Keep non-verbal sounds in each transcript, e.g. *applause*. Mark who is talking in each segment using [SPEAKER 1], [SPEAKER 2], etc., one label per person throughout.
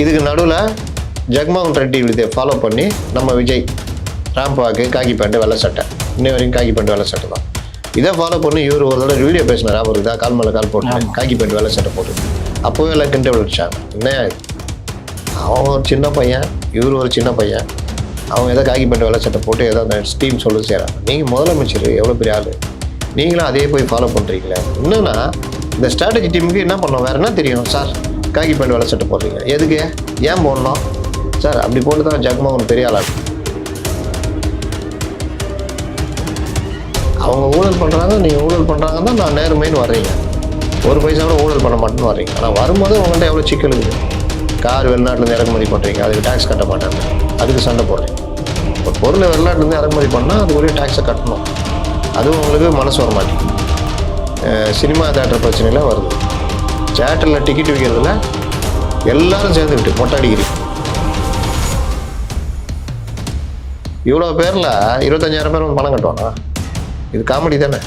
[SPEAKER 1] இதுக்கு நடுவில் ஜெகன்மோகன் ரெட்டி இதை ஃபாலோ பண்ணி நம்ம விஜய் ராம்ப் வாக்கு காக்கி பேண்ட்டு வெள்ளை சட்டை. இன்னை வரைக்கும் காக்கி பேண்ட் வெள்ளை சட்டை தான். இதை ஃபாலோ பண்ணி இவர் ஒரு தடவை வீடியோ பேசினார். அவருக்கு தான் கால் மேலே கால் போட்டு. காக்கி பேண்ட் வெள்ளை சட்டை போட்டு. அப்போவே எல்லாம் கிண்ட விழிச்சாங்க என்ன? அவன் ஒரு சின்ன பையன். இவர் ஒரு சின்ன பையன். அவங்க ஏதோ காக்கி பேண்ட் வெள்ளை சட்டை போட்டு ஏதோ அந்த ஸ்டீம் சொல்லி செய்கிறாங்க நீங்கள் முதலமைச்சர் எவ்வளோ பெரிய ஆள்? நீங்களும் அதே போய் ஃபாலோ பண்ணுறீங்களே இன்னொன்னா இந்த ஸ்ட்ராட்டஜி டீமுக்கு என்ன பண்ணோம் வேறு என்ன தெரியும் சார் காக்கி பேண்ட் வெள்ளை சட்டை போடுறீங்க. எதுக்கு? ஏன் போடணும்? சார் அப்படி போட்டு தான் ஜெகமோகன் பெரிய ஆளாக அவங்க ஊழல் பண்ணுறாங்க நீங்கள் ஊழல் பண்ணுறாங்கன்னா நான் நேர்மைன்னு வர்றீங்க. ஒரு பைசா கூட ஊழல் பண்ண மாட்டேன்னு வர்றீங்க. ஆனால் வரும்போது உங்கள்கிட்ட எவ்வளோ சிக்கல் இருக்குது? கார் வெளிநாட்டிலேருந்து இறக்குமதி பண்ணுறீங்க அதுக்கு டேக்ஸ் கட்ட மாட்டாங்க. அதுக்கு சண்டை போடுறீங்க. ஒரு பொருளை வெளிநாட்டிலேருந்து இறக்குமதி பண்ணால் அதுக்குரிய டேக்ஸை கட்டணும். அதுவும் உங்களுக்கு மனசு வர மாட்டேங்குது. சினிமா தேட்டர் பிரச்சனைலாம் வருது. தேட்டரில் டிக்கெட் விற்கிறதுல எல்லாரும் சேர்ந்துக்கிட்டு மொட்டை அடிக்கிறீங்க இவ்வளோ பேரில் இருபத்தஞ்சாயிரம் பேர் வந்து பணம் கட்டுவானா இது காமெடி தானே.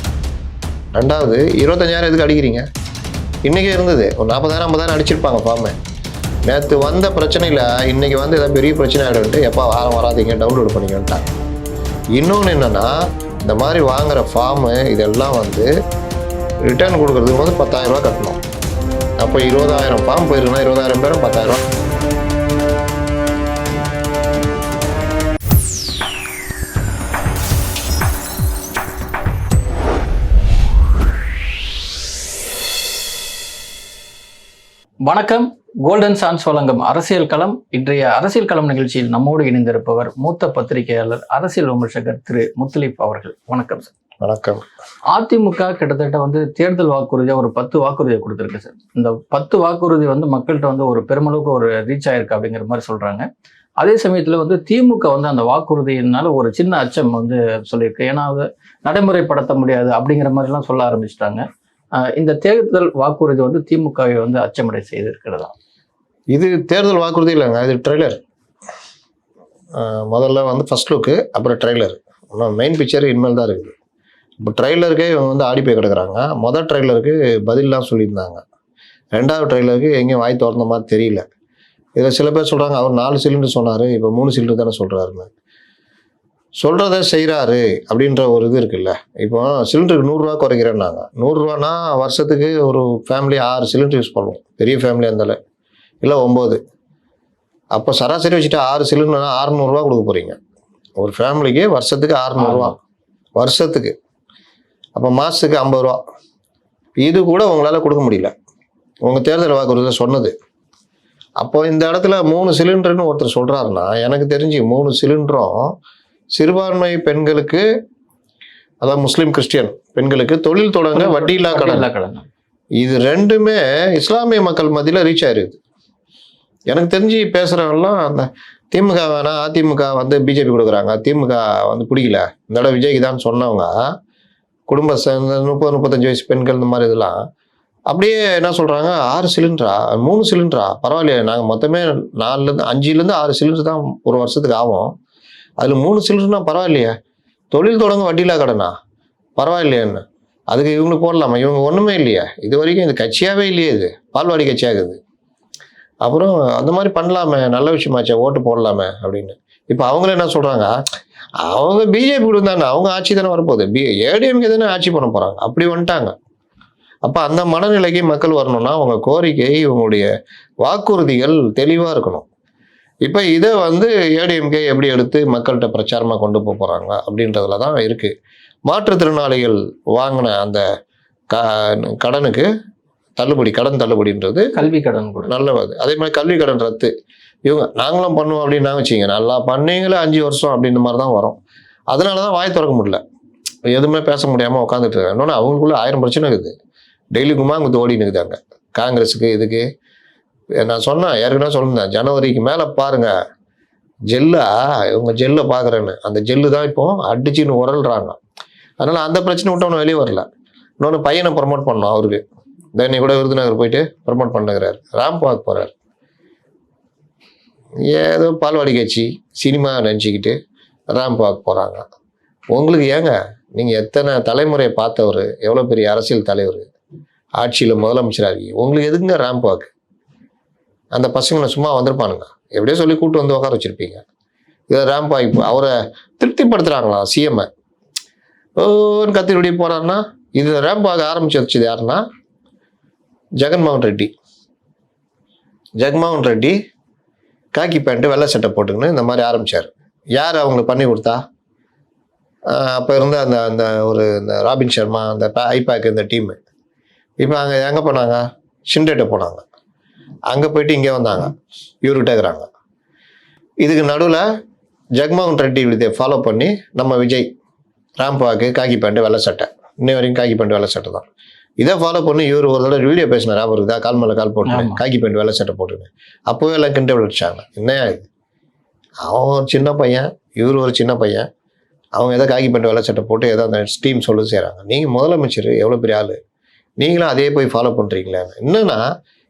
[SPEAKER 1] ரெண்டாவது இருபத்தஞ்சாயிரம் எதுக்கு அடிக்கிறீங்க? இன்றைக்கே இருந்தது. ஒரு நாற்பதாயிரம் ஐம்பதாயிரம் அடிச்சிருப்பாங்க ஃபார்மை நேற்று வந்த பிரச்சனையில் இன்றைக்கி வந்து ஏதாவது பெரிய பிரச்சனை ஆகிடும்ட்டு எப்போ வாரம் வராதீங்க டவுன்லோட் பண்ணிக்கன்ட்டாங்க. இன்னொன்று என்னென்னா இந்த மாதிரி வாங்குகிற ஃபார்மு இதெல்லாம் வந்து ரிட்டர்ன் கொடுக்குறதுக்கு வந்து பத்தாயிரரூபா கட்டணும். அப்போ இருபதாயிரம் ஃபார்ம் போயிருக்குன்னா இருபதாயிரம் பேரும் பத்தாயிரம்
[SPEAKER 2] வணக்கம். கோல்டன் சான்ஸ் வழங்கும் அரசியல் களம். இன்றைய அரசியல் களம் நிகழ்ச்சியில் நம்மோடு இணைந்திருப்பவர் மூத்த பத்திரிகையாளர் அரசியல் விமர்சகர் திரு முத்துலீப் அவர்கள். வணக்கம் சார்
[SPEAKER 1] வணக்கம்.
[SPEAKER 2] அதிமுக கிட்டத்தட்ட வந்து தேர்தல் வாக்குறுதியா ஒரு பத்து வாக்குறுதியை கொடுத்துருக்கு சார். இந்த பத்து வாக்குறுதி வந்து மக்கள்கிட்ட வந்து ஒரு பெருமளவுக்கு ஒரு ரீச் ஆயிருக்கு அப்படிங்கிற மாதிரி சொல்றாங்க. அதே சமயத்துல வந்து திமுக வந்து அந்த வாக்குறுதியினால ஒரு சின்ன அச்சம் வந்து சொல்லியிருக்கு. ஏன்னா அது நடைமுறைப்படுத்த முடியாது அப்படிங்கிற மாதிரிலாம் சொல்ல ஆரம்பிச்சிட்டாங்க. இந்த தேர்தல் வாக்குறுதி வந்து திமுகவை வந்து அச்சமடை செய்திருக்கிறதா?
[SPEAKER 1] இது தேர்தல் வாக்குறுதி இல்லைங்க இது ட்ரெய்லர் முதல்ல வந்து ஃபர்ஸ்ட் லுக்கு அப்புறம் ட்ரெய்லர் இன்னும் மெயின் பிக்சர் இனிமேல் தான் இருக்குது. இப்போ ட்ரெய்லருக்கே இவங்க வந்து ஆடி போய் கிடக்குறாங்க. மொதல் ட்ரெய்லருக்கு பதில்லாம் சொல்லியிருந்தாங்க. ரெண்டாவது ட்ரெய்லருக்கு எங்கேயும் வாய் திறந்த மாதிரி தெரியல. இதில் சில பேர் சொல்கிறாங்க அவர் நாலு சிலிண்டர் சொன்னார் இப்போ மூணு சிலிண்டர் தானே சொல்கிறாருன்னு சொல்கிறத செய்கிறாரு அப்படின்ற ஒரு இது இருக்குல்ல. இப்போ சிலிண்டருக்கு நூறுரூவா குறைக்கிறேன்னாங்க. நூறுரூவானா வருஷத்துக்கு ஒரு ஃபேமிலி ஆறு சிலிண்டர் யூஸ் பண்ணுவோம். பெரிய ஃபேமிலியாக இருந்தாலும் இல்லை ஒம்பது. அப்போ சராசரி வச்சுட்டு ஆறு சிலிண்டர்னா அறநூறுவா கொடுக்க போகிறீங்க ஒரு ஃபேமிலிக்கு வருஷத்துக்கு அறநூறுவா வருஷத்துக்கு. அப்போ மாதத்துக்கு ஐம்பது ரூபா. இது கூட உங்களால் கொடுக்க முடியல. உங்கள் தேர்தல் வாக்குறுதியில் சொன்னது. அப்போ இந்த இடத்துல மூணு சிலிண்டர்னு ஒருத்தர் சொல்கிறாருன்னா எனக்கு தெரிஞ்சு மூணு சிலிண்டரும் சிறுபான்மை பெண்களுக்கு அதாவது முஸ்லீம் கிறிஸ்டியன் பெண்களுக்கு தொழில் தொடங்க வட்டியில்லா கடன்.
[SPEAKER 2] இல்ல கடன்.
[SPEAKER 1] இது ரெண்டுமே இஸ்லாமிய மக்கள் மத்தியில் ரீச் ஆயிருக்குது. எனக்கு தெரிஞ்சு பேசுகிறவங்கலாம் அந்த திமுக வேணாம் அதிமுக வந்து பிஜேபி கொடுக்குறாங்க திமுக வந்து பிடிக்கல. இந்த விஜய்க்கு தான் சொன்னவங்க குடும்ப முப்பது முப்பத்தஞ்சு வயசு பெண்கள் இந்த மாதிரி இதெல்லாம். அப்படியே என்ன சொல்கிறாங்க ஆறு சிலிண்டரா? மூணு சிலிண்டரா? பரவாயில்லையே நாங்கள் மொத்தமே நாலுலேருந்து அஞ்சுலேருந்து ஆறு சிலிண்டர் தான் ஒரு வருஷத்துக்கு ஆகும். அதில் மூணு சிலிண்டர்னா பரவாயில்லையே. தொழில் தொடங்க வட்டியில்லா கடனா? பரவாயில்லையேன்னு. அதுக்கு இவங்களுக்கு போடலாமா? இவங்க ஒன்றுமே இல்லையே. இது வரைக்கும் இது கட்சியாகவே இல்லையே இது. பால்வாடி கட்சியாகுது அப்புறம் அந்த மாதிரி பண்ணலாமே. நல்ல விஷயமாச்சே ஓட்டு போடலாமே அப்படின்னு. இப்போ அவங்களே என்ன சொல்கிறாங்க அவங்க பிஜேபி கொடுத்தாங்க அவங்க ஆட்சி தானே வரப்போகுது. பி ஏடிஎம்கே தானே ஆட்சி பண்ண போகிறாங்க அப்படி வந்துட்டாங்க. அப்போ அந்த மனநிலைக்கு மக்கள் வரணும்னா அவங்க கோரிக்கை இவங்களுடைய வாக்குறுதிகள் தெளிவாக இருக்கணும். இப்போ இதை வந்து ஏடிஎம்கே எப்படி எடுத்து மக்கள்கிட்ட பிரச்சாரமாக கொண்டு போக போகிறாங்க அப்படின்றதுல தான் இருக்குது மாற்றுத்திறனாளிகள் வாங்கின அந்த க கடனுக்கு தள்ளுபடி கடன் தள்ளுபடின்றது
[SPEAKER 2] கல்வி கடன் கூட.
[SPEAKER 1] நல்லது அதே மாதிரி கல்வி கடன் ரத்து. இவங்க நாங்களும் பண்ணுவோம் அப்படின்னு வச்சுங்க நல்லா பண்ணீங்களே அஞ்சு வருஷம் அப்படின்ற மாதிரி தான் வரும். அதனால தான் வாய் திறக்க முடியல. எதுவுமே பேச முடியாமல் உட்காந்துட்டு இருக்காங்க. இன்னொன்று அவங்களுக்குள்ள ஆயிரம் பிரச்சனை இருக்குது. டெய்லி குமாங்குத்து ஓடின்னு நிற்குதாங்க காங்கிரஸுக்கு இதுக்கு. நான் சொன்னேன் ஏற்கனவே சொல்லியிருந்தேன். ஜனவரிக்கு மேலே பாருங்கள் ஜெல்லா இவங்க ஜெல்லை பார்க்குறேன்னு அந்த ஜெல்லு தான் இப்போ அடிச்சுன்னு உரல்றாங்க. அதனால் அந்த பிரச்சனை விட்டு அவனை வெளியே வரல. இன்னொன்று பையனை ப்ரமோட் பண்ணோம் அவருக்கு. தண்ணி கூட விருதுநகர் போயிட்டு ப்ரமோட் பண்ணுகிறார். ராம் போகிறார் ஏதோ பால்வாடி கட்சி சினிமா நினச்சிக்கிட்டு ராம் பார்க்க போகிறாங்க உங்களுக்கு ஏங்க? நீங்கள் எத்தனை தலைமுறையை பார்த்தவர்? எவ்வளோ பெரிய அரசியல் தலைவர்? ஆட்சியில் முதலமைச்சராக இருக்கீங்க. உங்களுக்கு எதுக்குங்க ரேம்ப் வாக்கு அந்த பசங்களை சும்மா வந்திருப்பானுங்க. எப்படியோ சொல்லி கூப்பிட்டு வந்து உட்கார வச்சுருப்பீங்க. இதை ரேம்ப் ஆகி அவரை திருப்திப்படுத்துகிறாங்களா சிஎம்ஐ ஓன்னு கத்திரிபடி போகிறாருன்னா இது ரேம்ப் ஆக ஆரம்பிச்சு வச்சது யாருன்னா? ஜெகன்மோகன் ரெட்டி. ஜெகன்மோகன் ரெட்டி காக்கி பேண்ட்டு வெள்ளை சட்டை போட்டுக்கின்னு இந்த மாதிரி ஆரம்பித்தார் யார் அவங்களுக்கு பண்ணி கொடுத்தா? அப்போ இருந்த அந்த அந்த ஒரு இந்த ராபின் சர்மா அந்த ஐபேக் இந்த டீமு இப்போ அங்கே எங்கே போனாங்க? ஷிண்டேட்டை போனாங்க. அங்கே போயிட்டு இங்கே வந்தாங்க. இவர்கிட்ட இருக்கிறாங்க. இதுக்கு நடுவில் ஜெகமோகன் ரெட்டி இதை ஃபாலோ பண்ணி நம்ம விஜய் ராம்பாக்கு காக்கி பேண்ட்டு வெள்ளை சட்டை. இன்னை வரைக்கும் காக்கி பேண்ட் வெள்ளை சட்டை தான். இதை ஃபாலோ பண்ணி இவர் ஒரு தடவை வீடியோ பேசினார் அவருக்கு தான் கால் மேலே கால் போட்டு
[SPEAKER 2] ஆமா.
[SPEAKER 1] காக்கி பேண்ட் வெள்ளை சட்டை போட்டுங்க அப்போவே எல்லாம் கிண்ட விழிச்சாங்க என்னையா இது? அவன் ஒரு சின்ன பையன் இவர் ஒரு சின்ன பையன். அவங்க ஏதோ காக்கி பேண்ட் வெள்ளை சட்டை போட்டு ஏதோ அந்த டீம் சொல்லி செய்கிறாங்க நீங்கள் முதலமைச்சர் எவ்வளோ பெரிய ஆள்? நீங்களும் அதே போய் ஃபாலோ பண்ணுறீங்களே என்னன்னா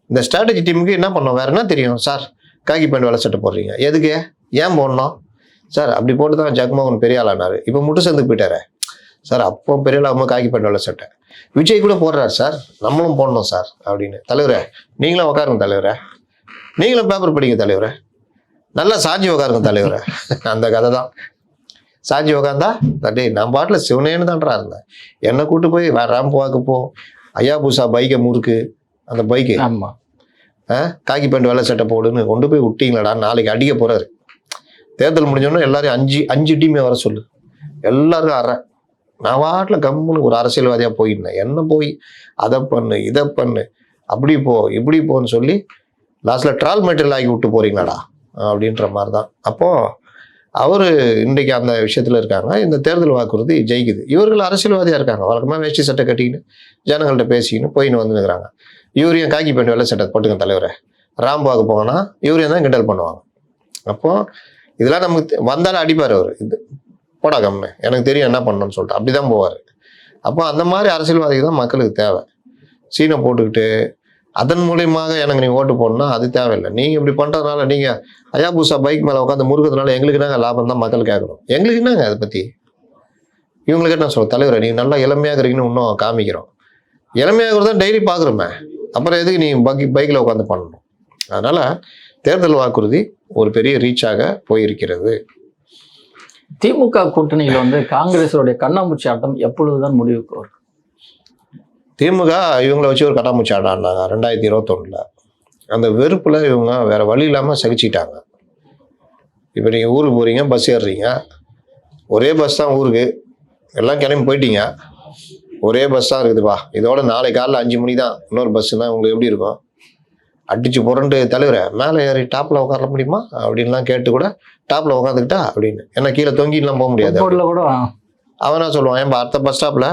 [SPEAKER 1] இந்த ஸ்ட்ராட்டஜி டீமுக்கு என்ன பண்ணோம்? வேற என்ன தெரியும்? சார் காக்கி பேண்ட் வெள்ளை சட்டை போடுறீங்க. எதுக்கு? ஏன் போடணும்? சார் அப்படி போட்டு தான் ஜெகமோகன் பெரிய ஆளானாரு. இப்போ முட்டு சந்துக்கு போயிட்டாரு. சார் அப்போ பெரிய ஆளாம காக்கி பேண்ட் வெள்ளை சட்டை. விஜய் கூட போடுறாரு சார். நம்மளும் போடணும் சார் அப்படின்னு. தலைவரே நீங்களும் உட்காருங்க தலைவரே. நீங்களும் பேப்பர் படிங்க தலைவரே. நல்லா சாஞ்சி உட்காருங்க தலைவரே. அந்த கதை தான். சாஞ்சி உட்காந்தா டேய் நான் பாட்டில் சிவனேன்னு தான்டா இருந்தேன். என்னை கூட்டு போய் ராம் வாக்கு போ. ஐயா பூசா பைக்கை முறுக்கு. அந்த பைக்கு.
[SPEAKER 2] ஆமா.
[SPEAKER 1] காக்கி பேண்ட் வெள்ளை சட்டை போடுன்னு கொண்டு போய் விட்டீங்களடா நாளைக்கு அடிக்க போறாரு. தேர்தல் முடிஞ்சோடனே எல்லாரையும் அஞ்சு அஞ்சு டீமே வர சொல்லு. எல்லாருக்கும் அற. நான் வாட்டில் கம்முன்னு ஒரு அரசியல்வாதியாக போயிருந்தேன் என்ன போய்? அதை பண்ணு இதை பண்ணு. அப்படி போ இப்படி போன்னு சொல்லி லாஸ்ட்டில் ட்ரால் மெட்டீரியல் ஆக்கி விட்டு போறீங்களாடா? அப்படின்ற மாதிரி தான் அப்போது அவர் இன்றைக்கு அந்த விஷயத்தில் இருக்காங்க இந்த தேர்தல் வாக்குறுதி ஜெயிக்குது. இவர்கள் அரசியல்வாதியாக இருக்காங்க. வழக்கமாக வேஷ்டி சட்டை கட்டிக்கின்னு ஜனங்கள்ட்ட பேசிக்கின்னு போயின்னு வந்துருக்கிறாங்க இவரையும் காக்கி பேண்ட் வெள்ளை சட்டை போட்டுங்க தலைவரை. ராம்பாவுக்கு போனா இவரையும் தான் கிண்டல் பண்ணுவாங்க. அப்போது இதெல்லாம் நமக்கு வந்தாலும் அடிப்பார் அவர். இது போடா கம்மு எனக்கு தெரியும் என்ன பண்ணணும்னு சொல்லிட்டு. அப்படிதான் போவார். அப்போ அந்த மாதிரி அரசியல்வாதிகள் தான் மக்களுக்கு தேவை. சீனை போட்டுக்கிட்டு அதன் மூலியமாக எனக்கு நீங்கள் ஓட்டு போடணும்னா அது தேவையில்லை. நீங்கள் இப்படி பண்றதுனால நீங்க அயாபூசா பைக் மேலே உட்காந்து முறுக்கிறதுனால எங்களுக்கு நாங்கள் லாபம் தான் மக்கள் கேட்கணும். எங்களுக்கு என்னங்க அதை பற்றி இவங்களுக்கு என்ன சொல்ல தலைவர் நீங்கள் நல்லா இளமையாக இருக்கீங்கன்னு இன்னும் காமிக்கிறோம். இளமையாக தான் டெய்லி பார்க்குறோமே. அப்புறம் எதுக்கு நீ பைக் பைக்கில் உட்காந்து பண்ணணும்? அதனால் தேர்தல் வாக்குறுதி ஒரு பெரிய ரீச்சாக போயிருக்கிறது.
[SPEAKER 2] திமுக கூட்டணியில் வந்து காங்கிரஸோடைய கண்ணாமூச்சி ஆட்டம் எப்பொழுதுதான் முடிவுக்கு வரும்?
[SPEAKER 1] திமுக இவங்களை வச்சு ஒரு கண்ணாமூச்சி ஆட்டம் ஆடினாங்க ரெண்டாயிரத்தி இருபத்தொன்னில். அந்த வெறுப்பில் இவங்க வேற வழி இல்லாமல் சகிச்சிட்டாங்க இப்போ நீங்கள் ஊருக்கு போகிறீங்க பஸ் ஏறுறீங்க. ஒரே பஸ் தான் ஊருக்கு. எல்லாம் கிளம்பி போயிட்டீங்க. ஒரே பஸ் தான் இருக்குதுப்பா. இதோட நாளை காலையில் அஞ்சு மணி தான் இன்னொரு பஸ்ஸுனா உங்களுக்கு எப்படி இருக்கும்? அடிச்சு புரண்டு தலைவரை மேலே ஏறி டாப்பில் உட்கார முடியுமா? அப்படின்லாம் கேட்டு கூட டாப்பில் உட்காந்துக்கிட்டா அப்படின்னு. ஏன்னா கீழே தொங்கிலாம் போக முடியாது
[SPEAKER 2] கூட?
[SPEAKER 1] அவன் சொல்லுவான்? ஏன்பா அடுத்த பஸ் ஸ்டாப்பில்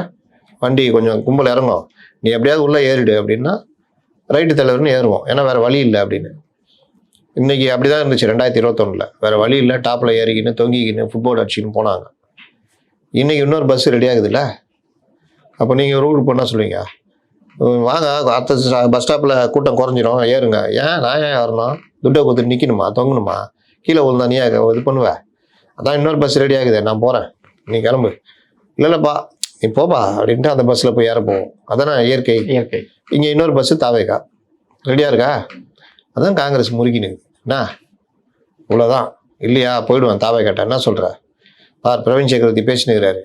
[SPEAKER 1] வண்டி கொஞ்சம் கும்பல் இறங்கும். நீ எப்படியாவது உள்ளே ஏறிடு அப்படின்னா ரைட்டு தலைவர்னு ஏறுவோம். ஏன்னா வேறு வழி இல்லை அப்படின்னு. இன்னைக்கு அப்படி தான் இருந்துச்சு ரெண்டாயிரத்தி இருபத்தொன்னில். வேறு வழி இல்லை டாப்பில் ஏறிக்கின்னு தொங்கிக்கின்னு ஃபுட்பால் அடிச்சின்னு போனாங்க. இன்னைக்கு இன்னொரு பஸ் ரெடி ஆகுதுல்ல? அப்போ நீங்கள் ரூட் பண்ணால் சொல்லுவீங்க? வாங்க அடுத்த பஸ் ஸ்டாப்பில் கூட்டம் குறைஞ்சிரும். ஏறுங்க. ஏன்? நான் ஏன் ஏறணும்? துட்டை கொடுத்து நிற்கணுமா தொங்கணுமா? கீழே விழுந்தா நீ இது பண்ணுவேன் அதான் இன்னொரு பஸ் ரெடி ஆகுது நான் போகிறேன் நீ கிளம்பு. இல்லை இல்லைப்பா நீ போப்பா அப்படின்ட்டு அந்த பஸ்ஸில் போய் ஏற போவோம் அதானே இயற்கை.
[SPEAKER 2] இயற்கை.
[SPEAKER 1] இங்கே இன்னொரு பஸ்ஸு தாவேக்கா. ரெடியாக இருக்கா? அதான் காங்கிரஸ் முறுக்கினுது என்ன? இவ்வளோதான் இல்லையா? போயிடுவேன் தாவேக்காட்ட. என்ன சொல்கிற பார் பிரவீன் சக்கரவர்த்தி பேசினுக்கிறாரு.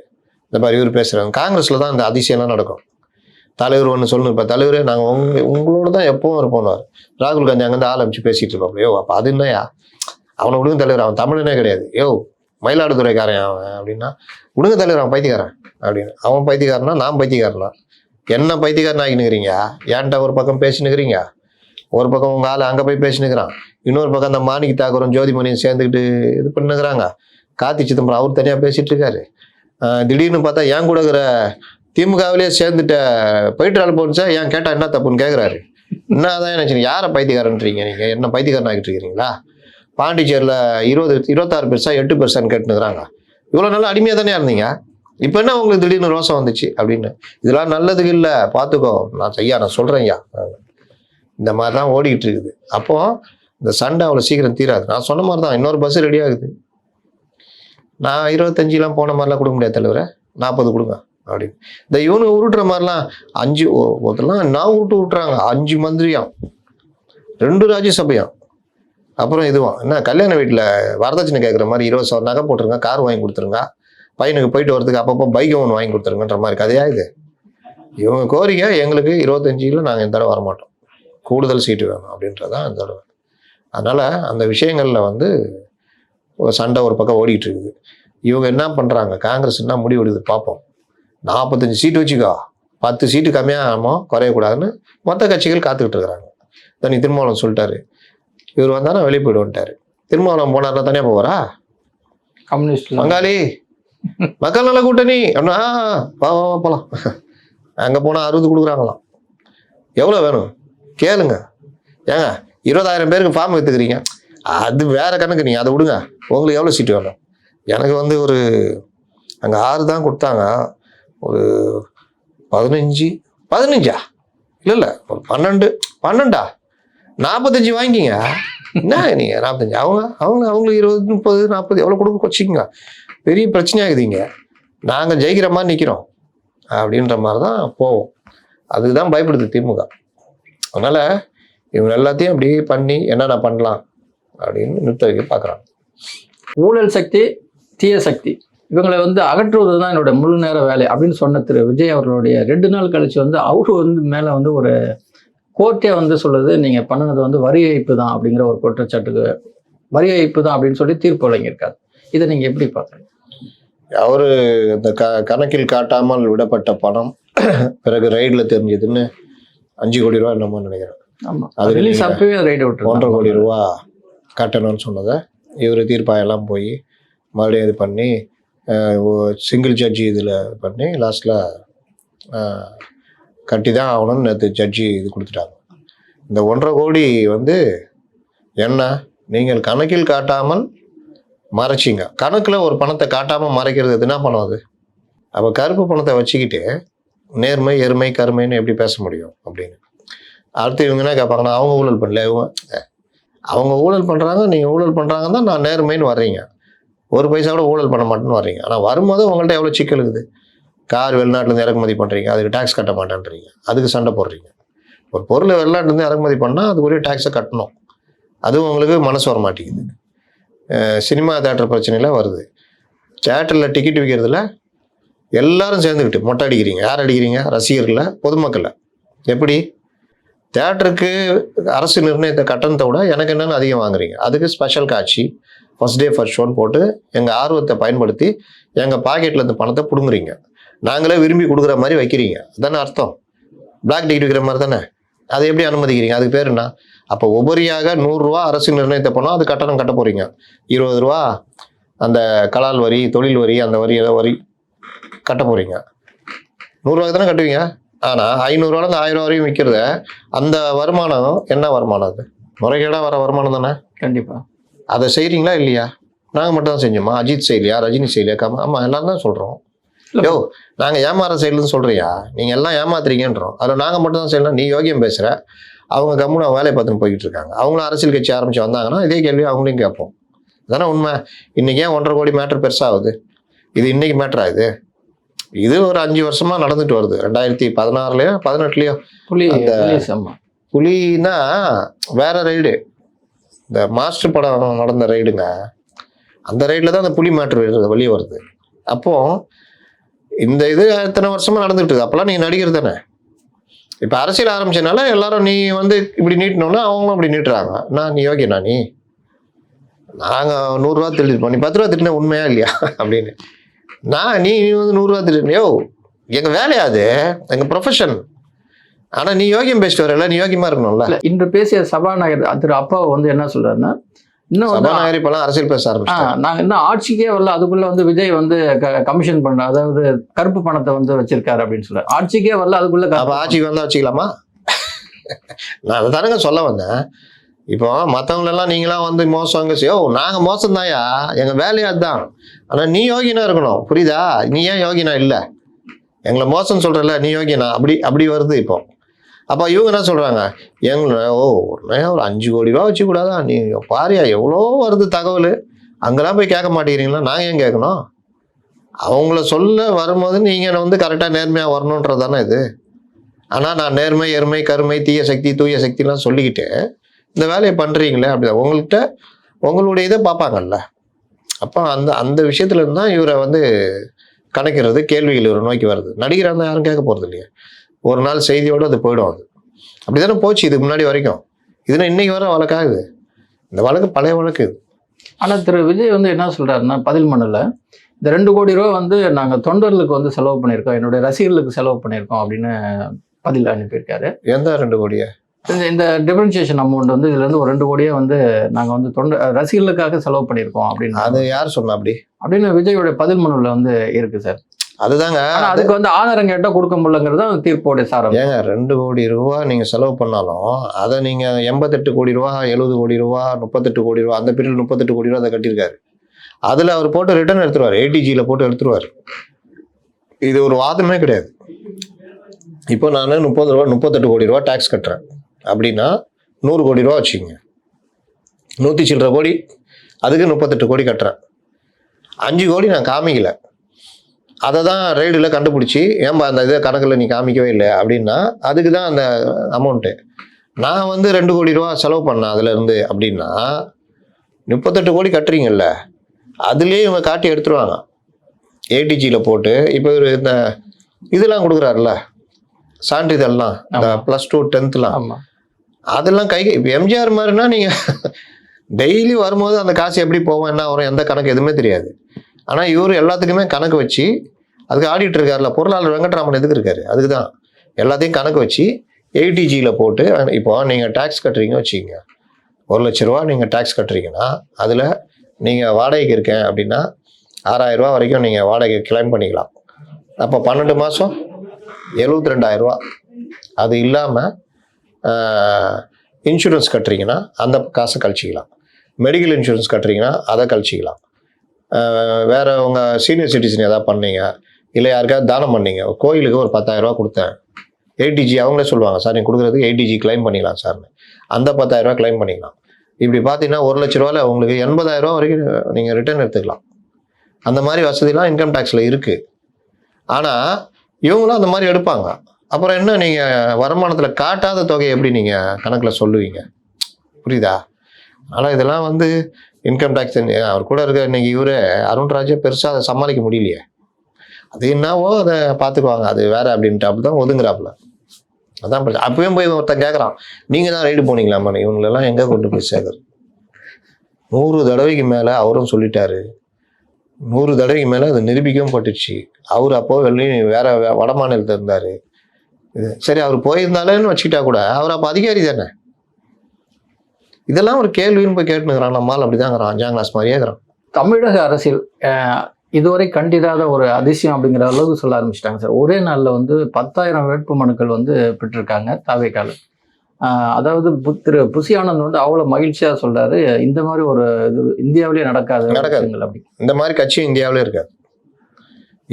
[SPEAKER 1] இந்த மாதிரி இவர் பேசுகிறாங்க காங்கிரஸில் தான் இந்த அதிசயம்லாம் நடக்கும். தலைவர் ஒன்று சொல்லணும். இப்போ தலைவர் நாங்கள் உங்க உங்களோட தான் எப்பவும் இருப்போம்னார் ராகுல் காந்தி அங்கேருந்து ஆள் அமைச்சு பேசிகிட்டு இருக்கோம் யோ அப்போ அது என்னையா அவனை விடுங்க தலைவர் அவன் தமிழனே கிடையாது. யோ மயிலாடுதுறைக்காரன் அவன் அப்படின்னா விடுங்க தலைவர் அவன் பைத்தியக்காரன் அப்படின்னு. அவன் பைத்தியக்காரனா? நான் பைத்தியக்காரனா? என்ன பைத்தியக்காரன் ஆகினுக்கிறீங்க ஏன்ட்ட ஒரு பக்கம் பேசினுக்கிறீங்க ஒரு பக்கம் உங்கள் ஆள் அங்கே போய் பேசினுக்கிறான் இன்னொரு பக்கம் அந்த மாணிக்கு தாக்கூரும் ஜோதிமணியும் சேர்ந்துக்கிட்டு இது பண்ணுகிறாங்க. கார்த்தி சிதம்பரம் அவர் தனியாக பேசிகிட்டு இருக்காரு. திடீர்னு பார்த்தா என் கூட இருக்கிற திமுகவிலேயே சேர்ந்துட்ட போயிட்டு போனுச்சா ஏன் கேட்டால் என்ன தப்புன்னு கேட்குறாரு என்ன தான் என்ன யாரை பைத்தியக்காரன்றீங்க நீங்கள் என்ன பைத்தியக்காரன் ஆகிட்டு இருக்கிறீங்களா? பாண்டிச்சேரியில் இருபது இருபத்தாறு பெருசா எட்டு பெருசான்னு கேட்டுனுக்குறாங்க இவ்வளோ நல்லா அடிமையாக தானே இருந்தீங்க? இப்போ என்ன உங்களுக்கு திடீர்னு ரோசம் வந்துச்சு அப்படின்னு? இதெல்லாம் நல்லதுக்கு இல்லை பார்த்துக்கோ நான் ஐயா நான் சொல்கிறேன் ஐயா. இந்த மாதிரி தான் ஓடிக்கிட்டு இருக்குது. அப்போ இந்த சண்டை அவ்வளோ சீக்கிரம் தீராது. நான் சொன்ன மாதிரி தான் இன்னொரு பஸ் ரெடி ஆகுது. நான் இருபத்தஞ்சிலாம் போன மாதிரிலாம் கொடுக்க முடியாது தலைவரை. நாற்பது கொடுங்க. அப்படின்னு. இந்த இவனு உருட்டுற மாதிரிலாம் அஞ்சு ஒ- நான் உருட்டு விட்டுறாங்க அஞ்சு மந்திரியாம். ரெண்டு ராஜ்யசபையும். அப்புறம் இதுவும். என்ன கல்யாண வீட்டில் வரதட்சணை கேட்குற மாதிரி இருபது சவரம் நகை போட்டுருங்க கார் வாங்கி கொடுத்துருங்க. பையனுக்கு போயிட்டு வரதுக்கு அப்பப்போ பைக் ஒன்று வாங்கி கொடுத்துருங்கன்ற மாதிரி கதையா இது? இவங்க கோரிக்கை எங்களுக்கு இருபத்தஞ்சியில் நாங்கள் இந்த தடவை வரமாட்டோம். கூடுதல் சீட்டு வேணும் அப்படின்றதான் இந்த தடவை. அதனால் அந்த விஷயங்களில் வந்து சண்டை ஒரு பக்கம் ஓடிட்டு இருக்குது. இவங்க என்ன பண்ணுறாங்க காங்கிரஸ் என்ன முடிவு எடுக்குது பார்ப்போம். நாற்பத்தஞ்சு சீட்டு வச்சுக்கோ. பத்து சீட்டு கம்மியாகாமோ குறையக்கூடாதுன்னு மொத்த கட்சிகள் காத்துக்கிட்டு இருக்கிறாங்க. தனி திருமாவளவன் சொல்லிட்டாரு. இவர் வந்தானா வெளியே போயிடுவோன்ட்டாரு திருமாவளவன் போனார்னா தனியாக போவாரா?
[SPEAKER 2] கம்யூனிஸ்ட்
[SPEAKER 1] பங்காளி மக்கள் நல கூட்டணி. அப்படின்னா "ஆ, வா வா வா, போலாம். அங்கே போனால் அறுபது கொடுக்குறாங்களாம். எவ்வளோ வேணும்? கேளுங்க. ஏங்க இருபதாயிரம் பேருக்கு ஃபார்ம் எடுத்துக்கிறீங்க. அது வேற கணக்கு. நீங்கள் அதை விடுங்க. உங்களுக்கு எவ்வளோ சீட்டு வேணும்? எனக்கு வந்து ஒரு அங்கே ஆறு தான் கொடுத்தாங்க. ஒரு பதினஞ்சு பதினஞ்சா? இல்லை இல்லை ஒரு பன்னெண்டு பன்னெண்டா? நாற்பத்தஞ்சு வாங்கிக்கிங்க. என்ன நீங்கள் நாற்பத்தஞ்சு அவங்க அவங்க அவங்களுக்கு இருபது முப்பது நாற்பது எவ்வளோ கொடுக்க வச்சுக்கோங்க. பெரிய பிரச்சனையாகுதுங்க. நாங்கள் ஜெயிக்கிற மாதிரி நிற்கிறோம் அப்படின்ற மாதிரி தான் போவோம். அதுக்கு தான் பயப்படுது திமுக. அதனால் இவங்க எல்லாத்தையும் அப்படியே பண்ணி என்னென்ன பண்ணலாம் அப்படின்னு நிறுத்த வைக்க பார்க்குறாங்க.
[SPEAKER 2] ஊழல் சக்தி தீய சக்தி. இவங்களை வந்து அகற்றுவது தான் என்னோட முழு நேர வேலை அப்படின்னு சொன்ன திரு விஜய் அவர்களுடைய ரெண்டு நாள் கழிச்சு வந்து அவரு வந்து மேலே வந்து ஒரு கோர்ட்டே வந்து சொல்லுது நீங்கள் பண்ணினது வந்து வரி ஏய்ப்பு தான் அப்படிங்கிற ஒரு குற்றச்சாட்டுக்கு வரி ஏய்ப்பு தான் அப்படின்னு சொல்லி தீர்ப்பு வழங்கியிருக்காரு. இதை நீங்கள் எப்படி பார்க்குறீங்க?
[SPEAKER 1] அவரு இந்த க கணக்கில் காட்டாமல் விடப்பட்ட பணம் *clears throat* பிறகு ரைடில் தெரிஞ்சதுன்னு அஞ்சு கோடி ரூபா என்னமோ நினைக்கிறேன்.
[SPEAKER 2] ஆமாம்
[SPEAKER 1] அது
[SPEAKER 2] ரிலீஸ் அப்பவே ரைடு விட்டுருக்காங்க
[SPEAKER 1] ஒன்றரை கோடி ரூபா கட்டணும்னு சொன்னதை இவர் தீர்ப்பாயெல்லாம் போய் மறுபடியும் இது பண்ணி சிங்கிள் ஜட்ஜி இதில் பண்ணி லாஸ்ட்டில் கட்டி தான் ஆகணும்னு நேற்று ஜட்ஜி இது கொடுத்துட்டாங்க. இந்த ஒன்றரை கோடி வந்து என்ன? நீங்கள் கணக்கில் காட்டாமல் மறைச்சிங்க. கணக்கில் ஒரு பணத்தை காட்டாமல் மறைக்கிறது எது என்ன பணம் அது? அப்போ கருப்பு பணத்தை வச்சுக்கிட்டு நேர்மை எருமை கருமைன்னு எப்படி பேச முடியும் அப்படின்னு. அடுத்து இவங்க என்ன கேட்பாங்கன்னா அவங்க ஊழல் பண்ணல. இவங்க அவங்க ஊழல் பண்ணுறாங்க நீங்கள் ஊழல் பண்ணுறாங்க தான் நான் நேர்மைன்னு வர்றீங்க. ஒரு பைசா கூட ஊழல் பண்ண மாட்டேன்னு வர்றீங்க. ஆனால் வரும்போது உங்கள்கிட்ட எவ்வளோ சிக்கல் இருக்குது? கார் வெளிநாட்டிலேருந்து இறக்குமதி பண்ணுறீங்க அதுக்கு டேக்ஸ் கட்ட மாட்டேன்றீங்க. அதுக்கு சண்டை போடுறீங்க. ஒரு பொருளை வெளிநாட்டிலேருந்து இறக்குமதி பண்ணால் அதுக்குரிய டேக்ஸை கட்டணும். அதுவும் உங்களுக்கு மனசு வர மாட்டேங்குது. சினிமா தேட்டர் பிரச்சனையெல்லாம் வருது. தேட்டரில் டிக்கெட் விற்கிறதுல எல்லாரும் சேர்ந்துக்கிட்டு மொட்டை அடிக்கிறீங்க. யார் அடிக்கிறீங்க? ரசிகர்களை பொதுமக்களை. எப்படி? தேட்டருக்கு அரசு நிர்ணயத்தை கட்டணத்தை விட எனக்கு என்னென்னு அதிகம் வாங்குறீங்க. அதுக்கு ஸ்பெஷல் காட்சி ஃபர்ஸ்ட் டே ஃபர்ஸ்ட் ஷோன்னு போட்டு எங்கள் ஆர்வத்தை பயன்படுத்தி எங்கள் பாக்கெட்டில் இந்த பணத்தை பிடுங்குறீங்க. நாங்களே விரும்பி கொடுக்குற மாதிரி வைக்கிறீங்க. அதானே அர்த்தம்? பிளாக் டிக்கெட் விற்கிற மாதிரி தானே? அதை எப்படி அனுமதிக்கிறீங்க? அதுக்கு பேர் என்ன? அப்போ ஒவ்வொரியாக நூறுரூவா அரசு நிர்ணயத்தை பணம் அது கட்டணம் கட்ட போகிறீங்க இருபது ரூபா அந்த கலால் வரி தொழில் வரி அந்த வரி ஏதோ வரி கட்ட போகிறீங்க நூறுரூவாக்கு தானே கட்டுவீங்க? ஆனால் ஐநூறுரூவாலேருந்து ஆயிரம் வரையும் விற்கிறத அந்த வருமானம் என்ன வருமானம் அது? முறைகேடாக வர வருமானம் தானே?
[SPEAKER 2] கண்டிப்பாக
[SPEAKER 1] அதை செய்கிறீங்களா இல்லையா? நாங்கள் மட்டும் தான் செஞ்சோமா? அஜித் செய்யலையா? ரஜினி செய்யலையா? கம ஆமாம் எல்லாம் தான் சொல்கிறோம். யோ நாங்கள் ஏமாற செய்யலன்னு சொல்கிறியா நீங்கள் எல்லாம் ஏமாத்துறீங்கன்றோம். அதில் நாங்கள் மட்டும் தான் செய்யலாம் நீ யோகியம் பேசுகிற அவங்க கம்முன்னு அவங்க வேலையை பார்த்துன்னு போய்கிட்டு இருக்காங்க. அவங்களும் அரசியல் கட்சி ஆரம்பிச்சு வந்தாங்கன்னா இதே கேள்வி அவங்களையும் கேட்போம். அதானே உண்மை? இன்னைக்கு ஏன் ஒன்றரை கோடி மேட்ரு பெருசாகுது? இது இன்னைக்கு மேட்ரா இது? இது ஒரு அஞ்சு வருஷமா நடந்துட்டு வருது. ரெண்டாயிரத்தி பதினாறுலயோ பதினெட்டுலயோ
[SPEAKER 2] புலி
[SPEAKER 1] அந்த-
[SPEAKER 2] ரிலீஸ் ஆமா
[SPEAKER 1] புலினா வேற ரைடு இந்த மாஸ்டர் படம் நடந்த ரைடுங்க அந்த ரைடில் தான் அந்த புலி மேட்ரு வெளியே வருது. அப்போது இந்த இது எத்தனை வருஷமாக நடந்துட்டு இருக்கு. நீ நடிகர் தானே. இப்போ அரசியல் ஆரம்பிச்சனால எல்லாரும் நீ வந்து இப்படி நீட்டணும்னா அவங்களும் அப்படி நீட்டுறாங்க. நான் நீ யோகியனா நீ. நாங்கள் நூறுரூவா திருடிருப்போம் நீ பத்து ரூபா திருடின உண்மையா இல்லையா? அப்படின்னு. நான் நீ நீ வந்து நூறுரூவா திருடின யோ எங்கள் வேலையாது எங்கள் ப்ரொஃபஷன் ஆனால் நீ யோகியம் பேசிட்டு வரல நீ யோகியமா இருக்கணும்ல?
[SPEAKER 2] இன்று பேசிய சபாநாயகர் திரு அப்பா வந்து என்ன சொல்றாருன்னா இன்னும்
[SPEAKER 1] சபாநாயகர் இப்பெல்லாம் அரசியல் பேச
[SPEAKER 2] ஆ,
[SPEAKER 1] ஆரம்பிச்சிட்டாங்க
[SPEAKER 2] நாங்க இன்னும் ஆட்சிக்கே வரல அதுக்குள்ள வந்து விஜய் வந்து கமிஷன் பண்ண அதாவது கருப்பு பணத்தை வந்து வச்சிருக்காரு அப்படின்னு சொல்றாரு. ஆட்சிக்கே வரல அதுக்குள்ள
[SPEAKER 1] ஆட்சிக்கு வந்தா வச்சுக்கலாமா? நான் அதை தானங்க சொல்ல வந்தேன். இப்போ மற்றவங்களெல்லாம் நீங்களாம் வந்து மோசங்க யோ நாங்க மோசம் தான்யா எங்க வேலையா அதுதான். ஆனா நீ யோகினா இருக்கணும் புரியுதா? நீ ஏன் யோகினா இல்ல? எங்களை மோசம் சொல்றல நீ யோகினா அப்படி அப்படி வருது இப்போ. அப்போ இவங்க என்ன சொல்கிறாங்க எங்களை ஓ உடனே ஒரு அஞ்சு கோடி ரூபா வச்சுக்கூடாதா? நீ பாரியா எவ்வளோ வருது தகவல்? அங்கெல்லாம் போய் கேட்க மாட்டேங்கிறீங்களா? நான் ஏன் கேட்கணும்? அவங்கள சொல்ல வரும்போது நீங்கள் வந்து கரெக்டாக நேர்மையாக வரணுன்றது தானே இது. ஆனால் நான் நேர்மை எருமை கருமை தீய சக்தி தூய சக்திலாம் சொல்லிக்கிட்டு இந்த வேலையை பண்ணுறீங்களே அப்படிதான். உங்கள்கிட்ட உங்களுடைய இதை பார்ப்பாங்கல்ல. அப்போ அந்த அந்த விஷயத்துலேருந்து தான் இவரை வந்து கணக்கிறது கேள்விகள் இவரை நோக்கி வருது. நடிகராக இருந்தால் யாரும் கேட்க போகிறது இல்லையா ஒரு நாள் செய்தியோடு அது போயிடும் அது. அப்படி தானே போச்சு இதுக்கு முன்னாடி வரைக்கும். இதுனா இன்னைக்கு வர வழக்காகுது? இந்த வழக்கு பழைய வழக்கு இது.
[SPEAKER 2] ஆனா திரு விஜய் வந்து என்ன சொல்றாருன்னா பதில் மனுல இந்த ரெண்டு கோடி ரூபா வந்து நாங்க தொண்டர்களுக்கு வந்து செலவு பண்ணியிருக்கோம் என்னுடைய ரசிகர்களுக்கு செலவு பண்ணியிருக்கோம் அப்படின்னு பதில் அனுப்பியிருக்காரு.
[SPEAKER 1] எந்த ரெண்டு கோடியா?
[SPEAKER 2] இந்த- டிஃபரன்சியேஷன் அமௌண்ட் வந்து இதுல இருந்து ஒரு ரெண்டு கோடியே வந்து நாங்க வந்து தொண்ட ரசிகர்களுக்காக செலவு பண்ணியிருக்கோம் அப்படின்னு.
[SPEAKER 1] அது யார் சொன்னா அப்படி?
[SPEAKER 2] அப்படின்னு விஜயோட பதில் மனுல வந்து இருக்கு சார்.
[SPEAKER 1] அதுதாங்க.
[SPEAKER 2] அதுக்கு வந்து ஆதாரம் கேட்டா கொடுக்க முடியலங்கிறது தான் தீர்ப்போடைய சாரம்.
[SPEAKER 1] ஏங்க ரெண்டு கோடி ரூபா நீங்க செலவு பண்ணாலும் அதை நீங்க எண்பத்தெட்டு கோடி ரூபா எழுபது கோடி ரூபா முப்பத்தெட்டு கோடி ரூபா அந்த பீரியட் முப்பத்தெட்டு கோடி ரூபா அதை கட்டியிருக்காரு. அதுல அவர் போட்டு ரிட்டர்ன் எடுத்துருவார் ஏடிஜியில் போட்டு எடுத்துருவார். இது ஒரு வாதமே கிடையாது. இப்போ நான் முப்பது ரூபா முப்பத்தெட்டு கோடி ரூபா டேக்ஸ் கட்டுறேன். அப்படின்னா நூறு கோடி ரூபா வச்சுக்கோங்க. நூற்றி சில்லற கோடி அதுக்கு முப்பத்தெட்டு கோடி கட்டுறேன். அஞ்சு கோடி நான் காமிக்கல. அதை தான் ரைடில் கண்டுபிடிச்சி ஏன்பா அந்த இதை கணக்கில் நீ காமிக்கவே இல்லை அப்படின்னா அதுக்கு தான் அந்த அமௌண்ட்டு நான் வந்து ரெண்டு கோடி ரூபா செலவு பண்ணேன் அதுல இருந்து அப்படின்னா முப்பத்தெட்டு கோடி கட்டுறீங்கல்ல அதுலேயே இவங்க காட்டி எடுத்துருவாங்க ஏடிஜியில் போட்டு இப்போ இந்த இதெல்லாம் கொடுக்குறாருல்ல சான்றிதழ்லாம் இந்த ப்ளஸ் டூ டென்த்லாம்
[SPEAKER 2] ஆமா.
[SPEAKER 1] அதெல்லாம் கை இப்போ எம்ஜிஆர் மாதிரினா நீங்கள் டெய்லி *laughs* வரும்போது அந்த காசு எப்படி போவோம் என்ன வரும் எந்த கணக்கு எதுவுமே தெரியாது. ஆனால் இவர் எல்லாத்துக்குமே கணக்கு வச்சு அதுக்கு ஆடிட்டு இருக்காருல பொருளாளர் வெங்கட்ராமன் எதுக்கு இருக்காரு? அதுக்கு தான் எல்லாத்தையும் கணக்கு வச்சு எயிட்டிஜியில் போட்டு இப்போ நீங்கள் டேக்ஸ் கட்டுறீங்க வச்சுக்கோங்க. ஒரு லட்ச ரூபா நீங்கள் டேக்ஸ் கட்டுறீங்கன்னா அதில் நீங்கள் வாடகைக்கு இருக்கேன் அப்படின்னா ஆறாயிரரூவா வரைக்கும் நீங்கள் வாடகை கிளைம் பண்ணிக்கலாம். அப்போ பன்னெண்டு மாதம் எழுபத்தி ரெண்டாயிரரூவா அது இல்லாமல் இன்சூரன்ஸ் கட்டுறீங்கன்னா அந்த காசை கழிச்சிக்கலாம். மெடிக்கல் இன்சூரன்ஸ் கட்டுறீங்கன்னா அதை கழிச்சிக்கலாம். வேற உங்கள் சீனியர் சிட்டிசன் ஏதாவது பண்ணீங்க? இல்லை யாருக்காவது தானம் பண்ணீங்க? கோயிலுக்கு ஒரு பத்தாயிரரூபா கொடுத்தேன். ஏடிஜி அவங்களே சொல்லுவாங்க சார் நீங்கள் கொடுக்குறதுக்கு ஏடிஜி கிளைம் பண்ணிக்கலாம் சார்னு அந்த பத்தாயிரரூபா கிளைம் பண்ணிக்கலாம். இப்படி பார்த்தீங்கன்னா ஒரு லட்ச ரூபாயில் உங்களுக்கு 80000 ரூபா வரைக்கும் நீங்கள் ரிட்டர்ன் எடுத்துக்கலாம். அந்த மாதிரி வசதிலாம் இன்கம் டேக்ஸில் இருக்குது ஆனால் இவங்களும் அந்த மாதிரி எடுப்பாங்க. அப்புறம் என்ன நீங்கள் வருமானத்தில் காட்டாத தொகையை எப்படி நீங்கள் கணக்கில் சொல்லுவீங்க? புரியுதா? ஆனால் இதெல்லாம் வந்து இன்கம் டேக்ஸ் அவர் கூட இருக்கிற இன்னைக்கு இவரு அருண்ராஜே பெருசாக அதை சமாளிக்க முடியலையே. அது என்னவோ அதை பார்த்துக்குவாங்க. அது வேற அப்படின்ட்டு அப்படி தான் ஒதுங்குறாப்புல. அதான் பிரச்சனை. அப்பயும் போய் ஒருத்தன் கேட்குறான் நீங்கள் தான் ரைடு போனீங்களாம்மா? இவங்களெல்லாம் எங்கே கொண்டு போய் சேர்க்குறது? நூறு தடவைக்கு மேலே அவரும் சொல்லிட்டாரு. நூறு தடவைக்கு மேலே அது நிரூபிக்கவும் பட்டுச்சு. அவர் அப்போ வெளியும் வேற வட மாநிலத்தில் இருந்தார். இது சரி அவர் போயிருந்தாலேன்னு வச்சுக்கிட்டா கூட அவர் அப்போ அதிகாரி தானே? இதெல்லாம் ஒரு கேள்வின்னு போய் கேட்டுனுக்குறான். நம்மால் அப்படிதாங்கிறான் அஞ்சாம் கிளாஸ் மாதிரியே இருக்கிறான்.
[SPEAKER 2] தமிழக அரசியல் இதுவரை கண்டிராத ஒரு அதிசயம் அப்படிங்கிற அளவுக்கு சொல்ல ஆரம்பிச்சிட்டாங்க சார். ஒரே நாளில் வந்து பத்தாயிரம் வேட்பு மனுக்கள் வந்து பெற்றிருக்காங்க தாவேக்கால. அதாவது திரு புசி ஆனந்த் வந்து அவ்வளோ மகிழ்ச்சியாக சொல்றாரு. இந்த மாதிரி ஒரு இது இந்தியாவிலேயே நடக்காத
[SPEAKER 1] நடக்காது.
[SPEAKER 2] அப்படி.
[SPEAKER 1] இந்த மாதிரி கட்சியும் இந்தியாவில் இருக்காது.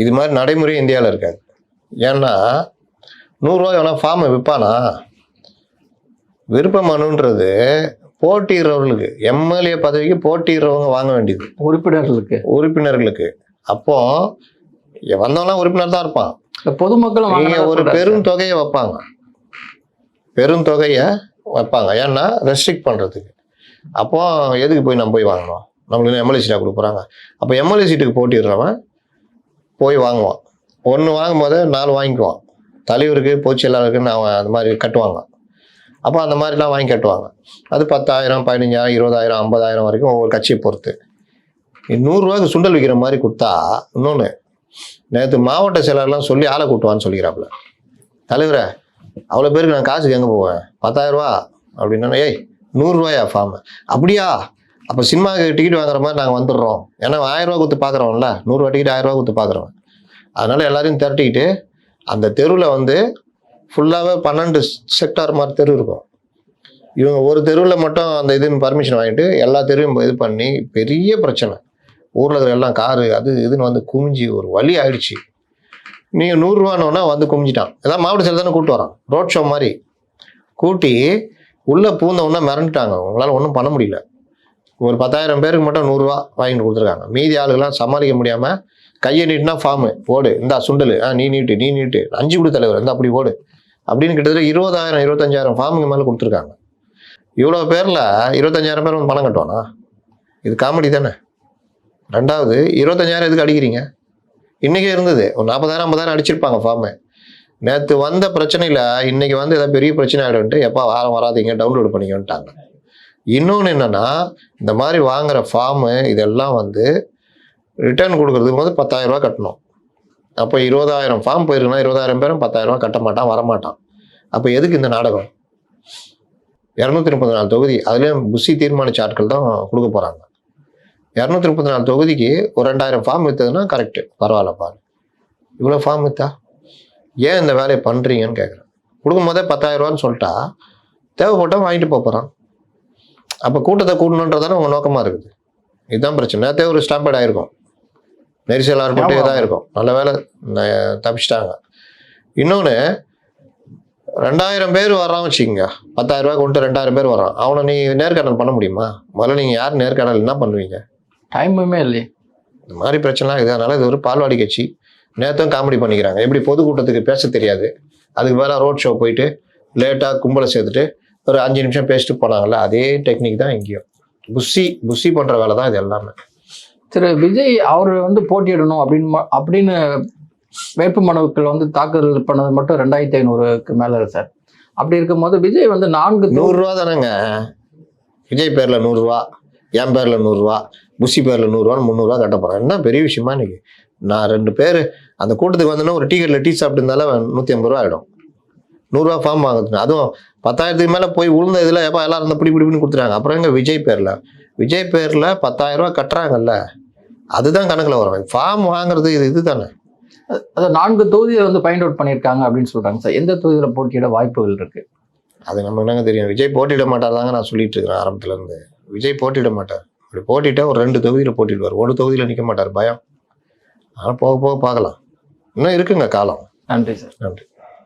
[SPEAKER 1] இது மாதிரி நடைமுறை இந்தியாவில் இருக்காது. ஏன்னா நூறுரூவா எவனா ஃபார்மை விற்பானா விருப்ப மனுன்றது போட்டியிடுறவர்களுக்கு எம்எல்ஏ பதவிக்கு போட்டியிடுறவங்க வாங்க வேண்டியது.
[SPEAKER 2] உறுப்பினர்களுக்கு.
[SPEAKER 1] உறுப்பினர்களுக்கு. அப்போ வந்தவங்களாம் உறுப்பினர் தான் இருப்பான்.
[SPEAKER 2] பொதுமக்களும்
[SPEAKER 1] நீங்க ஒரு பெரும் தொகையை வைப்பாங்க. பெரும் தொகையை வைப்பாங்க. ஏன்னா ரெஸ்ட்ரிக்ட் பண்ணுறதுக்கு அப்போ எதுக்கு போய் நம்ம போய் வாங்கணும்? நம்மளுக்கு எம்எல்ஏ சீட்டாக கொடுக்குறாங்க. அப்போ எம்எல்ஏ சீட்டுக்கு போட்டிடுறவன் போய் வாங்குவான். ஒன்று வாங்கும் போது நாலு வாங்கிக்குவான். தலைவருக்கு பொதுச் செயலாளருக்குன்னு அவன் அந்த மாதிரி கட்டுவாங்க. அப்போ அந்த மாதிரிலாம் வாங்கி கட்டுவாங்க. அது பத்தாயிரம் பதினஞ்சாயிரம் இருபதாயிரம் ஐம்பதாயிரம் வரைக்கும் ஒவ்வொரு கட்சியை பொறுத்து. நூறுரூவாய்க்கு சுண்டல் விற்கிற மாதிரி கொடுத்தா இன்னொன்று நேற்று மாவட்ட செயலாளர்லாம் சொல்லி ஆளை கூட்டுவான்னு சொல்லிக்கிறாப்புல. தலைவரே அவ்வளோ பேருக்கு நான் காசுக்கு எங்கே போவேன்? பத்தாயிரரூவா அப்படின்னா ஏய் நூறுரூவாயா ஃபார்ம் அப்படியா? அப்போ சினிமாவுக்கு டிக்கெட் வாங்குற மாதிரி நாங்கள் வந்துடுறோம். ஏன்னா ஆயிரரூவா கொடுத்து பார்க்குறோம்ல நூறுரூவா டிக்கெட் ஆயிரரூவா கொடுத்து பார்க்குறோம் அதனால் எல்லாரையும் திரட்டிக்கிட்டு அந்த தெருவில் வந்து ஃபுல்லாகவே பன்னெண்டு செக்டார் மாதிரி தெரு இருக்கும். இவங்க ஒரு தெருவில் மட்டும் அந்த இதுன்னு பர்மிஷன் வாங்கிட்டு எல்லா தெருவையும் இது பண்ணி பெரிய பிரச்சனை. ஊரில் இருக்கிற எல்லாம் காரு அது இதுன்னு வந்து குமிஞ்சி ஒரு வழி ஆயிடுச்சு. நீங்கள் நூறுரூவானோன்னா வந்து குமிஞ்சிட்டான். ஏதாவது மாவட்ட செயல் தானே கூப்பிட்டு வரான். ரோட் ஷோ மாதிரி. கூட்டி உள்ளே பூந்தவொன்னே மிரண்டுட்டாங்க. உங்களால் ஒன்றும் பண்ண முடியல. ஒரு பத்தாயிரம் பேருக்கு மட்டும் நூறுரூவா வாங்கிட்டு கொடுத்துருக்காங்க. மீதி ஆளுகெல்லாம் சமாளிக்க முடியாமல் கையை நீட்டினா ஃபார்மு ஓடு இந்தா சுண்டல். ஆ நீ நீட்டு நீ நீட்டு. அஞ்சு கொடு தலைவர். இருந்தால் அப்படி ஓடு அப்படின்னு கிட்டத்தட்ட இருபதாயிரம் இருபத்தஞ்சாயிரம் ஃபார்முங்க மேலே கொடுத்துருக்காங்க. இவ்வளோ பேரில் இருபத்தஞ்சாயிரம் பேர் வந்து பணம் கட்டுவானா? இது காமெடி தானே. ரெண்டாவது இருபத்தஞ்சாயிரம் எதுக்கு அடிக்கிறீங்க? இன்றைக்கே இருந்தது. ஒரு நாற்பதாயிரம் ஐம்பதாயிரம் அடிச்சிருப்பாங்க ஃபார்மு நேற்று வந்த பிரச்சனையில் இன்னைக்கு வந்து ஏதாவது பெரிய பிரச்சனை ஆகிடும்ட்டு எப்போ வாரம் வராதீங்க டவுன்லோட் பண்ணிக்கன்ட்டாங்க. இன்னொன்று என்னென்னா இந்த மாதிரி வாங்குகிற ஃபார்மு இதெல்லாம் வந்து ரிட்டர்ன் கொடுக்குறதுக்கு வந்து பத்தாயிரரூபா கட்டணும். அப்போ இருபதாயிரம் ஃபார்ம் போயிருக்குன்னா இருபதாயிரம் பேரும் பத்தாயிரம் ரூபாய் கட்ட மாட்டான் வரமாட்டான் அப்போ எதுக்கு இந்த நாடகம்? இரநூத்தி முப்பத்தி நாலு தொகுதி அதுலேயும் புஷி தீர்மானிச்ச ஆட்கள் தான் கொடுக்க போகிறாங்க இரநூத்தி முப்பத்தி நாலு தொகுதிக்கு ஒரு ரெண்டாயிரம் ஃபார்ம் விற்றதுன்னா கரெக்டு பரவாயில்லப்பா இவ்வளோ ஃபார்ம் விற்றா ஏன் இந்த வேலையை பண்ணுறீங்கன்னு கேட்குறேன் கொடுக்கும்போதே பத்தாயிரம் ரூபான்னு சொல்லிட்டா தேவைப்பட்டால் வாங்கிட்டு போக போகிறான் அப்போ கூட்டத்தை கூட்டணுன்றதானே உங்கள் நோக்கமாக இருக்குது. இதுதான் பிரச்சனை. நேற்றே ஒரு ஸ்டாம்பேட் ஆகிருக்கும் நெரிசல் ஏற்பட்டு. தான் இருக்கும். நல்ல வேலை தப்பிச்சிட்டாங்க. இன்னொன்று ரெண்டாயிரம் பேர் வர்றான் வச்சுக்கோங்க. பத்தாயிரம் ரூபாய் கொண்டு ரெண்டாயிரம் பேர் வர்றான். அவனை நீ நேர்காணல் பண்ண முடியுமா? முதல்ல நீங்கள் யார் நேர்காணல் என்ன பண்ணுவீங்க?
[SPEAKER 2] டைமுமே இல்லையே.
[SPEAKER 1] இந்த மாதிரி பிரச்சனைலாம் இது அதனால இது ஒரு பால்வாடி கட்சி. நேற்றும் காமெடி பண்ணிக்கிறாங்க. எப்படி பொதுக்கூட்டத்துக்கு பேச தெரியாது. அதுக்கு மேலே ரோட் ஷோ போயிட்டு லேட்டாக கும்பலை சேர்த்துட்டு ஒரு அஞ்சு நிமிஷம் பேசிட்டு போனாங்கல்ல அதே டெக்னிக் தான் இங்கேயும். புஷி புஷி பண்ணுற வேலை தான் இது எல்லாமே.
[SPEAKER 2] திரு விஜய் அவர் வந்து போட்டியிடணும் அப்படின்னு ம- அப்படின்னு வேட்பு மனுக்கள் வந்து தாக்கல் பண்ணது மட்டும் ரெண்டாயிரத்தி ஐநூறுக்கு மேல இருக்கு சார். அப்படி இருக்கும்போது விஜய் வந்து நான்கு
[SPEAKER 1] நூறுரூவா தானேங்க. விஜய் பேரில் நூறுரூவா என் பேரில் நூறுரூவா புஷி பேரில் நூறுரூவான்னு முந்நூறுரூவா கட்ட போகிறேன் என்ன பெரிய விஷயமா இன்னைக்கு? நான் ரெண்டு பேர் அந்த கூட்டத்துக்கு வந்தோன்னா ஒரு டீ கட்டில் டீ சாப்பிட்டு இருந்தாலும் நூற்றி ஐம்பது ரூபா ஆகிடும் நூறுரூவா ஃபார்ம் வாங்குது அதுவும் பத்தாயிரத்துக்கு மேலே போய் உளுந்த இதில் எப்போ எல்லாரும் இந்த பிடி பிடிப்புன்னு கொடுத்துறாங்க அப்புறம் எங்க விஜய் பேரில்? விஜய் பேரில் பத்தாயிரரூவா கட்டுறாங்கல்ல. அதுதான் கணக்கில் வரும். ஃபார்ம் வாங்குறது இது இது தானே
[SPEAKER 2] அது நான்கு தொகுதியை வந்து ஃபைண்ட் அவுட் பண்ணியிருக்காங்க அப்படின்னு சொல்றாங்க சார். எந்த தொகுதியில போட்டியிட வாய்ப்புகள் இருக்கு?
[SPEAKER 1] அது நமக்கு என்னங்க தெரியும்? விஜய் போட்டியிட மாட்டார் தாங்க நான் சொல்லிட்டு இருக்கிறேன் ஆரம்பத்துல இருந்து. விஜய் போட்டியிட மாட்டார். அப்படி போட்டிட்டா ஒரு ரெண்டு தொகுதியில் போட்டிடுவார். ஒரு தொகுதியில் நிற்க மாட்டார். பயம். ஆனால் போக போக பார்க்கலாம். இன்னும் இருக்குங்க காலம்.
[SPEAKER 2] நன்றி சார்.
[SPEAKER 1] நன்றி.